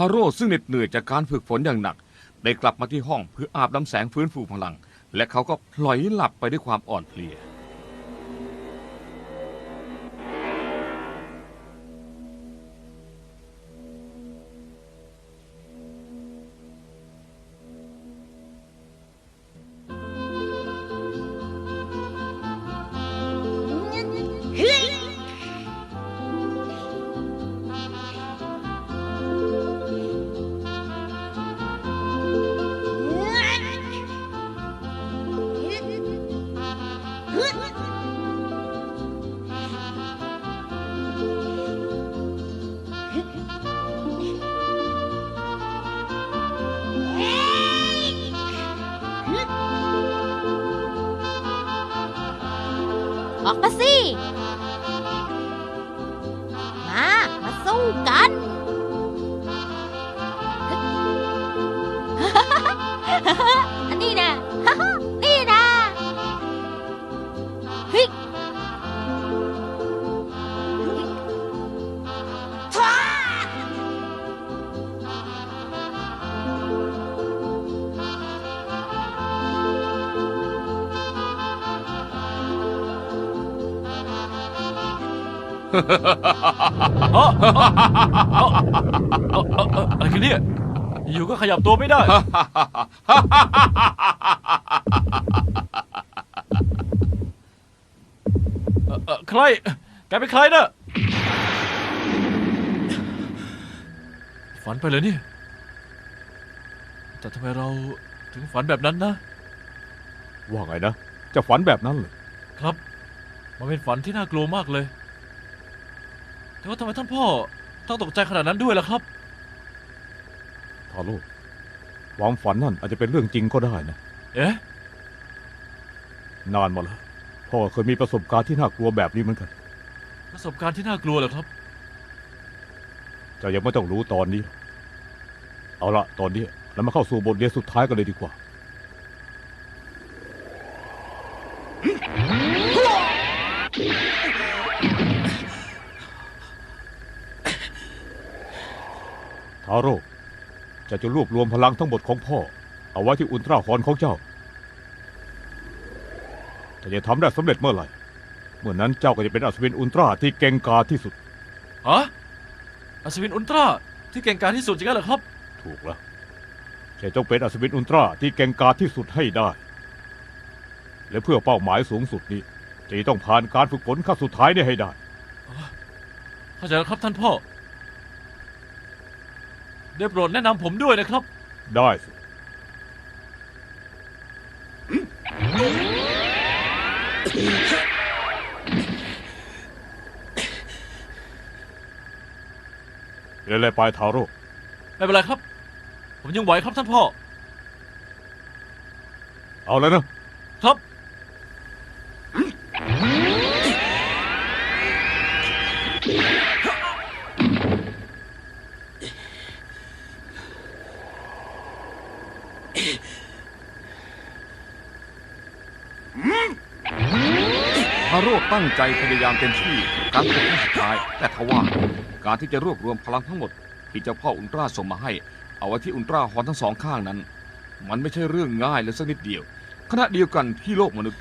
ฮาโร่ซึ่งเหน็ดเหนื่อยจากการฝึกฝนอย่างหนัก ได้กลับมาที่ห้องเพื่ออาบน้ำแสงฟื้นฟูพลัง และเขาก็พลอยหลับไปด้วยความอ่อนเพลีย เอ้อเอ้อเอ้อเอ้อเอ้อเอ้ออะไรกันเนี่ยอยู่ก็ขยับตัวไม่ได้ เอ่อเอ่อใครแกเป็นใครนะฝันไปเลยเนี่ยแต่ทำไมเราถึงฝันแบบนั้นนะ ว่าไงนะ จะฝันแบบนั้นเลยครับ มันเป็นฝันที่น่ากลัวมากเลย แต่ว่าทำไมท่านพ่อต้องตกใจขนาดนั้นด้วยล่ะครับ ทาโร่ความฝันนั่นอาจจะเป็นเรื่องจริงก็ได้นะ เอ๊ะ นานมาแล้วพ่อเคยมีประสบการณ์ที่น่ากลัวแบบนี้เหมือนกันประสบการณ์ที่น่ากลัวเหรอครับ เจะยังไม่ต้องรู้ตอนนี้เอาละตอนนี้เรามาเข้าสู่บทเรียนสุดท้ายกันเลยดีกว่า เจะจะรวบรวมพลังทั้งหมดของพ่อ เอาไว้ที่อุลตราฮอนของเจ้าแต่จะทำได้สำเร็จเมื่อไหร่ เมื่อนั้นเจ้าก็จะเป็นอัศวินอุลตร้าที่เก่งกาจที่สุด ฮะอัศวินอุลตร้าที่เก่งกาจที่สุดจริงๆเหรอครับ ถูกแล้วแค่ต้องเป็นอัศวินอุลตร้าที่เก่งกาจที่สุดให้ได้ และเพื่อเป้าหมายสูงสุดนี้จะต้องผ่านการฝึกฝนขั้นสุดท้ายนี้ให้ได้ เข้าใจแล้วครับท่านพ่อ ได้โปรดแนะนำผมด้วยนะครับ ได้สิเรื่อยๆไปทาโร่ไม่เป็นไรครับ ผมยังไหวครับท่านพ่อ เอาแล้วนะ ครับ ตั้งใจพยายามเต็มที่การฝึกครั้งสุดท้าย แต่ทว่าการที่จะรวบรวมพลังทั้งหมด ที่เจ้าพ่ออุลตร้าส่งมาให้ เอาไว้ที่อุลตร้าฮอนทั้งสองข้างนั้น มันไม่ใช่เรื่องง่ายเลยสักนิดเดียวขณะเดียวกันที่โลกมนุษย์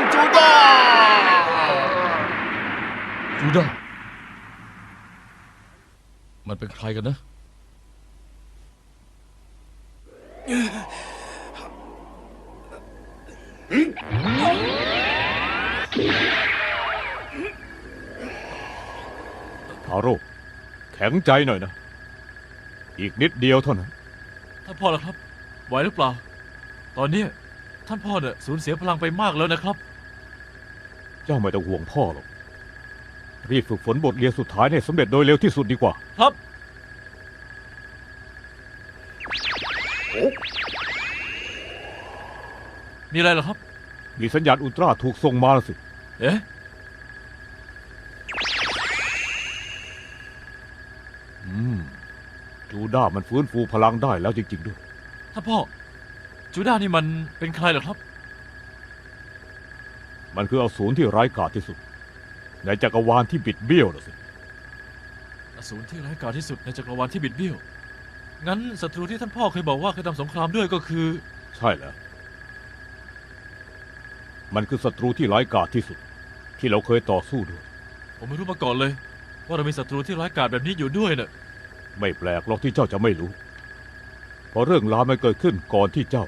านจูด้าจูด้ามันเป็นใครกันนะ ทาโร่แข็งใจหน่อยนะ อีกนิดเดียวเท่านั้น ท่านพ่อละครับ ไหวหรือเปล่า ตอนเนี้ยท่านพ่อเนี่ยสูญเสียพลังไปมากแล้วนะครับ เจ้าไม่ต้องห่วงพ่อหรอก รีบฝึกฝนบทเรียนสุดท้ายให้สำเร็จโดยเร็วที่สุดดีกว่า ครับมีอะไรเหรอครับ มีสัญญาณอุลตร้าถูกส่งมาแล้วสิ เอ๊ะ อืม จูด้ามันฟื้นฟูพลังได้แล้วจริง ๆ ด้วยท่านพ่อ จูด้านี่มันเป็นใครเหรอครับ มันคืออสูรที่ร้ายกาจที่สุด ในจักรวาลที่บิดเบี้ยวนะสิ อสูรที่ร้ายกาจที่สุดในจักรวาลที่บิดเบี้ยว งั้นศัตรูที่ท่านพ่อเคยบอกว่าเคยทำสงครามด้วยก็คือ ใช่แล้ว มันคือศัตรูที่ร้ายกาจที่สุด ที่เราเคยต่อสู้ด้วย ผมไม่รู้มาก่อนเลย ว่าเรามีศัตรูที่ร้ายกาจแบบนี้อยู่ด้วยเน่ะ ไม่แปลกหรอกที่เจ้าจะไม่รู้ เพราะเรื่องราวมันเกิดขึ้นก่อนที่เจ้า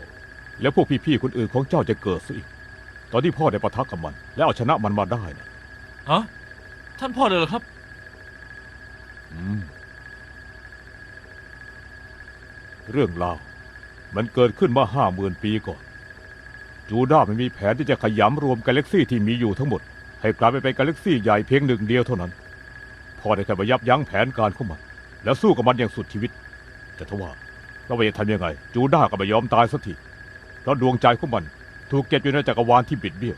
และพวกพี่ๆคนอื่นของเจ้าจะเกิดซะอีก ตอนที่พ่อได้ปะทะกับมัน และเอาชนะมันมาได้นะฮะท่านพ่อเลยเหรอครับ อืมเรื่องราวมันเกิดขึ้นเมื่อห้าหมื่นปีก่อน จูด้ามันมีแผนที่จะขยำรวมกาแล็กซี่ที่มีอยู่ทั้งหมด ให้กลายไปเป็นกาแล็กซี่ใหญ่เพียงหนึ่งเดียวเท่านั้นพ่อได้แค่ไปยับยั้งแผนการของมัน แล้วสู้กับมันอย่างสุดชีวิต แต่ทว่าเราไม่จะทำยังไง จูด้าก็ไม่ยอมตายสักทีเพราะดวงใจของมัน ถูกเก็บอยู่ในจักรวาลที่บิดเบี้ยว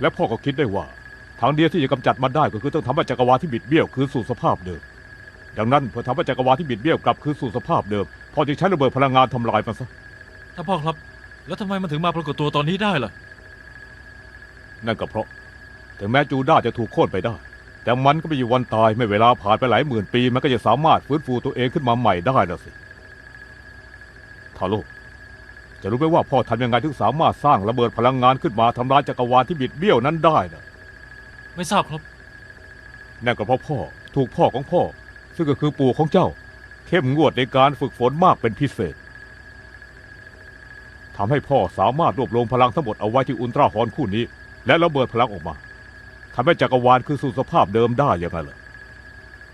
และพ่อก็คิดได้ว่า ทางเดียวที่จะกำจัดมันได้ก็คือต้องทำให้จักรวาลที่บิดเบี้ยวคืนสู่สภาพเดิม ดังนั้นเพื่อทำให้จักรวาลที่บิดเบี้ยวกลับคืนสู่สภาพเดิมพ่อจึงใช้ระเบิดพลังงานทำลายมันซะท่านพ่อครับ แล้วทำไมมันถึงมาปรากฏตัวตอนนี้ได้ล่ะ นั่นก็เพราะ ถึงแม้จูด้าจะถูกโค่นไปได้ แต่มันก็ไม่มีวันตายไม่เวลาผ่านไปหลายหมื่นปี มันก็จะสามารถฟื้นฟูตัวเองขึ้นมาใหม่ได้แล้วสิทาโร่ จะรู้ไหมว่าพ่อทำยังไงถึงสามารถสร้างระเบิดพลังงานขึ้นมาทำลายจักรวาลที่บิดเบี้ยวนั้นได้นะไม่ทราบครับนั่นก็เพราะพ่อถูกพ่อของพ่อ ซึ่งก็คือปู่ของเจ้า เข้มงวดในการฝึกฝนมากเป็นพิเศษทำให้พ่อสามารถรวบรวมพลังทั้งหมดเอาไว้ที่อุลตราฮอนคู่นี้ และระเบิดพลังออกมาทำให้จักรวาลคือสู่สภาพเดิมได้ยังไงล่ะ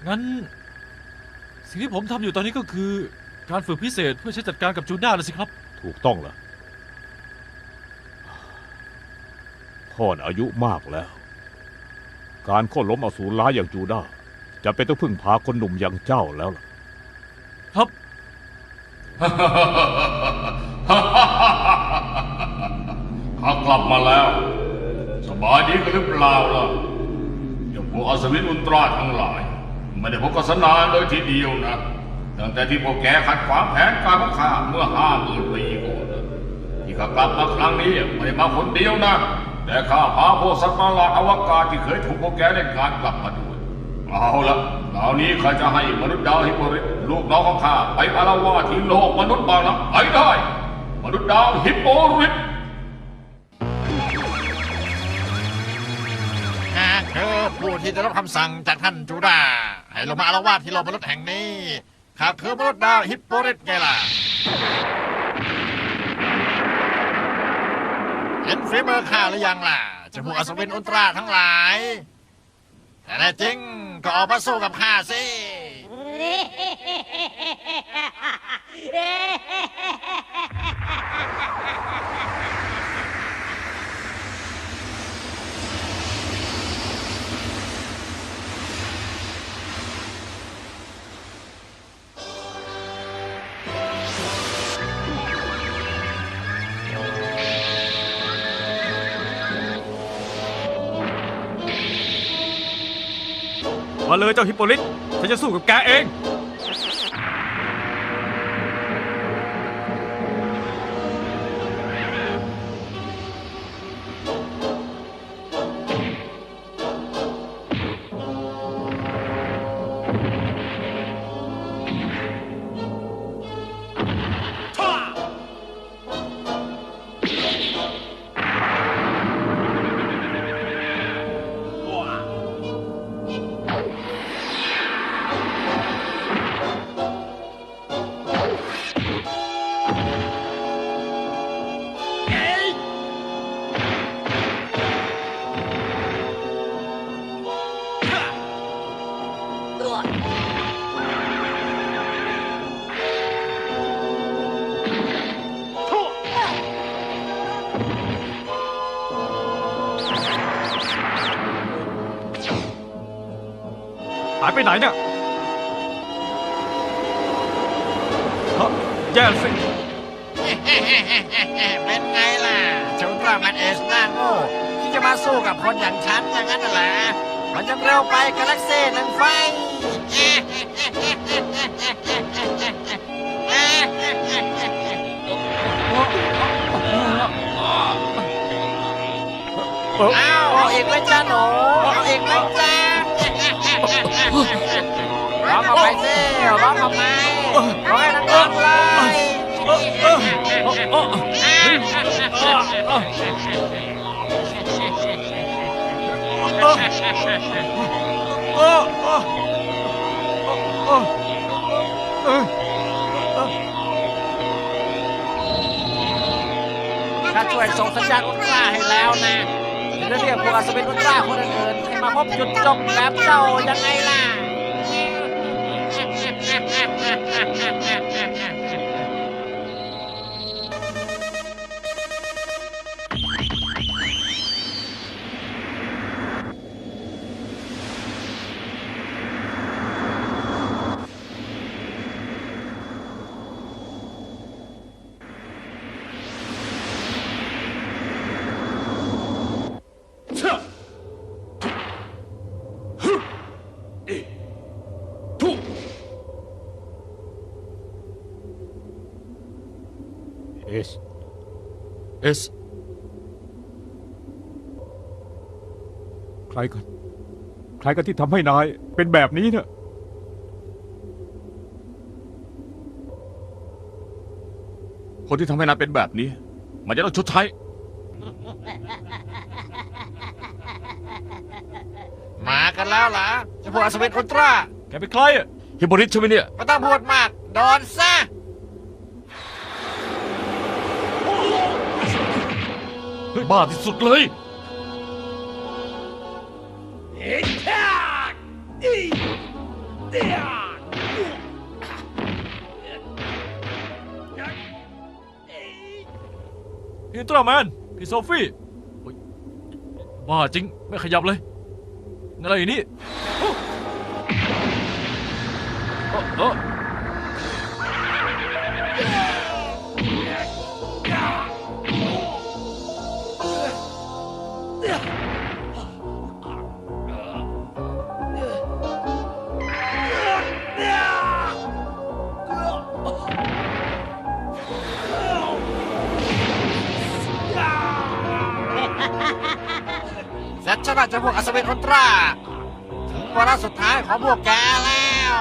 งั้น สิ่งที่ผมทำอยู่ตอนนี้ก็คือ การฝึกพิเศษเพื่อใช้จัดการกับจูด้านะสิครับ ถูกต้องล่ะพ่อน่ะอายุมากแล้ว การโค่นล้มอสูรร้ายอย่างจูด้าจะเป็นต้องพึ่งพาคนหนุ่มอย่างเจ้าแล้วล่ะครับ ข้ากลับมาแล้ว สบายดีกันหรือเปล่าล่ะอย่าพวกอัศวินอุลตร้าทั้งหลาย ไม่ได้พบกัสนานเลยทีเดียวนะ ตั้งแต่ที่พวกแกขัดขวางแผนการของข้าเมื่อห้าหมื่นปีก่อนที่ข้ากลับมาครั้งนี้ไม่ได้มาคนเดียวนะ แต่ข้าพาพวกสัตว์ประหลาดอวกาศที่เคยถูกพวกแกเล่นงานกลับมาด้วยเอาละคราวนี้ข้าจะให้มนุษย์ดาวฮิปโปริลูกน้องของข้าไปอารวาที่โลกมนุษย์บางละไปได้ มนุษย์ดาวฮิปโปริตหากเธอผู้ที่ได้รับคำสั่งจากท่านจูดาให้ลงมาอาละวาที่โลกมนุษย์แห่งนี้ ข้าคือมนุษย์ดาวฮิปโปเรตไงล่ะเห็นฝีมือข้าหรือยังล่ะเจะพวกอัศวินอุลตราทั้งหลาย แต่แน่จริงก็ออกมาสู้กับข้าสิ มาเลยเจ้าฮิปโปลิตฉันจะสู้กับแกเอง หายไปไหนเนี่ยฮะแย่สิ เป็นไงล่ะจูราแมนเอสหน้าโง่ที่จะมาสู้กับคนอย่างฉันอย่างนั้นน่ะแหละมันจะเร็วไปกาแล็กซี่หนึ่งไฟ เอาเอาอีกไหมจ้าหนูเอาอีกไหมจ้าร้ องเอาไปสิร้องทำไมร้องให้ดังเลยถ้าช่วยส่งสัญญาณอุลตร้าให้แล้วนะจะเรียกพวกอัศวินอุลตร้าคนอื่นๆให้มาพบจุดจบแบบเจ้ายังไงล่ะ เอสเอสใครกัน ใครกันที่ทำให้นายเป็นแบบนี้เนี่ย คนที่ทำให้นายเป็นแบบนี้ มันจะต้องชดใช้ มากันแล้วเหรอเจะพวกอัศวินอุลตร้าแกเป็นใครอะฮิโบริสใช่ไหมเนี่ย ไม่ต้องพูดมาก โดนซะ บ้าที่สุดเลยพี่อุลตร้าแมน พี่โซฟี่โอ๊ยบ้าจริง ไม่ขยับเลยนั่นอะไรอยู่นี่โอ้โอ้โอ้เสร็ สุดท้ายของพวกแกแล้ว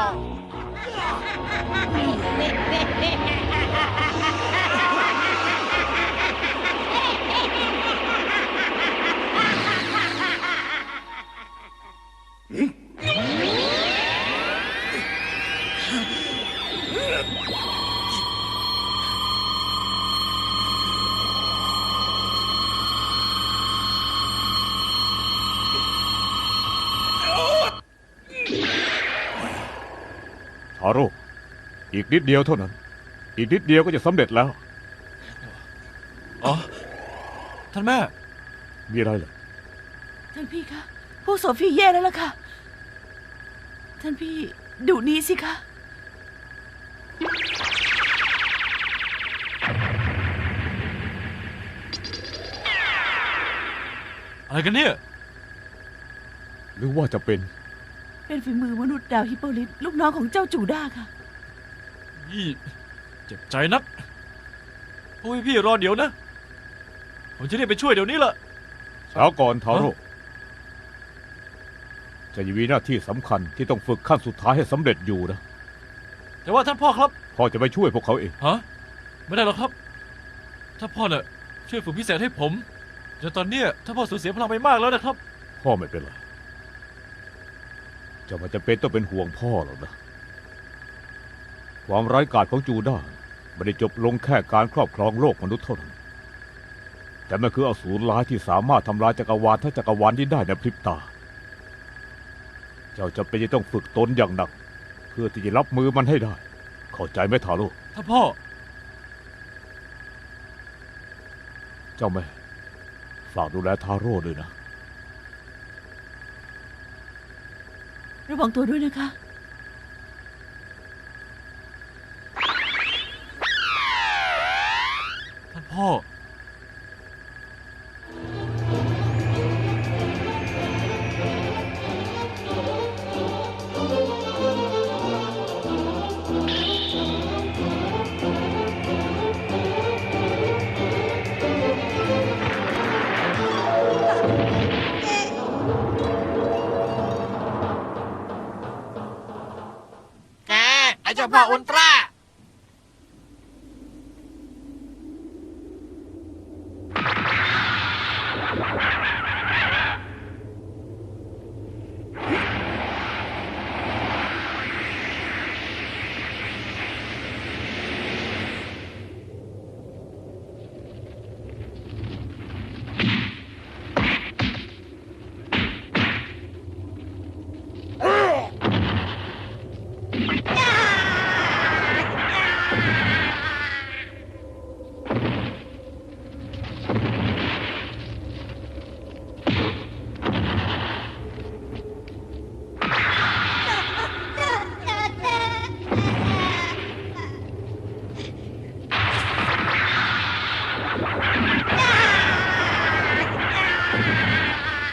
อีกนิดเดียวเท่านั้น อีกนิดเดียวก็จะสำเร็จแล้ว อ๋อ ท่านแม่ มีอะไรเหรอท่านพี่คะพวกโซฟี่แย่แล้วล่ะค่ะ ท่านพี่ดูนี้สิคะอะไรกันเนี่ย หรือว่าจะเป็น เป็นฝีมือมนุษย์ดาวฮิปโปลิตลูกน้องของเจ้าจูด้าค่ะ ยี่เจ็บใจนัก โอ้ยพี่รอเดี๋ยวนะ ผมจะรีบไปช่วยเดี๋ยวนี้ละช้าก่อนทาโร่จะยังมีหน้าที่สำคัญที่ต้องฝึกขั้นสุดท้ายให้สำเร็จอยู่นะ แต่ว่าท่านพ่อครับ พ่อจะไปช่วยพวกเขาเอง ฮะ ไม่ได้หรอกครับ ถ้าพ่อเนี่ยช่วยฝึกพิเศษให้ผมจนตอนเนี้ยถ้าพ่อสูญเสียพลังไปมากแล้วนะครับ พ่อไม่เป็นไรจะไมันจะเป็นต้องเป็นห่วงพ่อหรอกนะ ความร้ายกาจของจูด้าไม่ได้จบลงแค่การครอบครองโลกมนุษย์เท่านั้นแต่มันคืออสูรร้ายที่สามารถทำลายจักรวาลทั้งจักรวาลนี้ได้ในพริบตา เจ้าจะเป็นจะต้องฝึกตนอย่างหนัก เพื่อที่จะรับมือมันให้ได้ เข้าใจไหมทาโร่ท่านพ่อ เจ้าแม่ฝากดูแลทาโร่ด้วยนะ ระวังตัวด้วยนะคะ พ่ออ้เจ้าพ่ออุลตร้า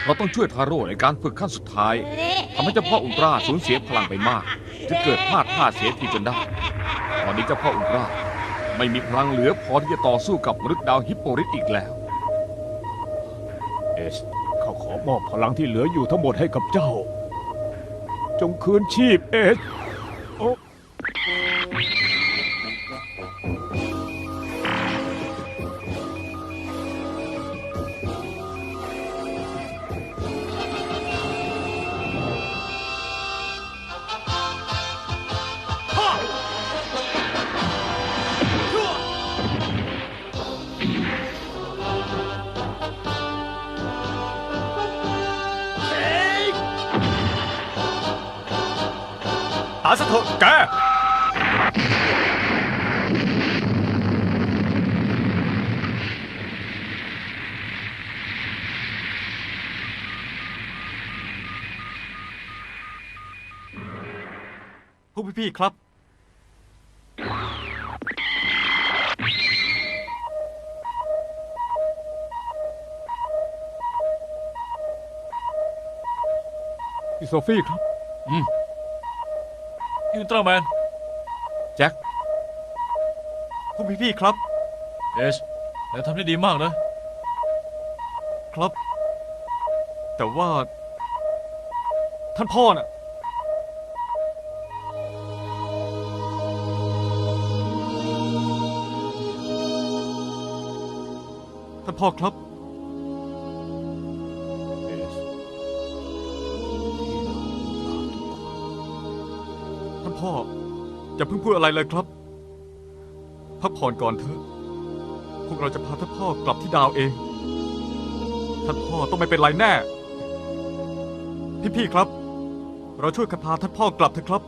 เราต้องช่วยทาโร่ในการฝึกขั้นสุดท้ายทำให้เจ้าพ่ออุลตร้าสูญเสียพลังไปมากจึงเกิดพลาดท่าเสียทีจนได้ ตอนนี้เจ้าพ่ออุลตร้าไม่มีพลังเหลือพอที่จะต่อสู้กับมนุษย์ดาวฮิปโปริสอีกแล้ว เอสเขาขอมอบพลังที่เหลืออยู่ทั้งหมดให้กับเจ้า จงคืนชีพเอส ซะเถอะแกพวกพี่ๆครับ พี่โซฟี่ครับอิ นตร้าแมนแจ็คพวกพี่ๆครับ เอชนายทำได้ดีมากนะครับ แต่ว่า ท่านพ่อน่ะ ท่านพ่อครับ พ่อ อย่าเพิ่งพูดอะไรเลยครับพักผ่อนก่อนเถอะ พวกเราจะพาท่านพ่อกลับที่ดาวเอง ท่านพ่อต้องไม่เป็นไรแน่ พี่ๆครับ เราช่วยกันพาท่านพ่อกลับเถอะครับ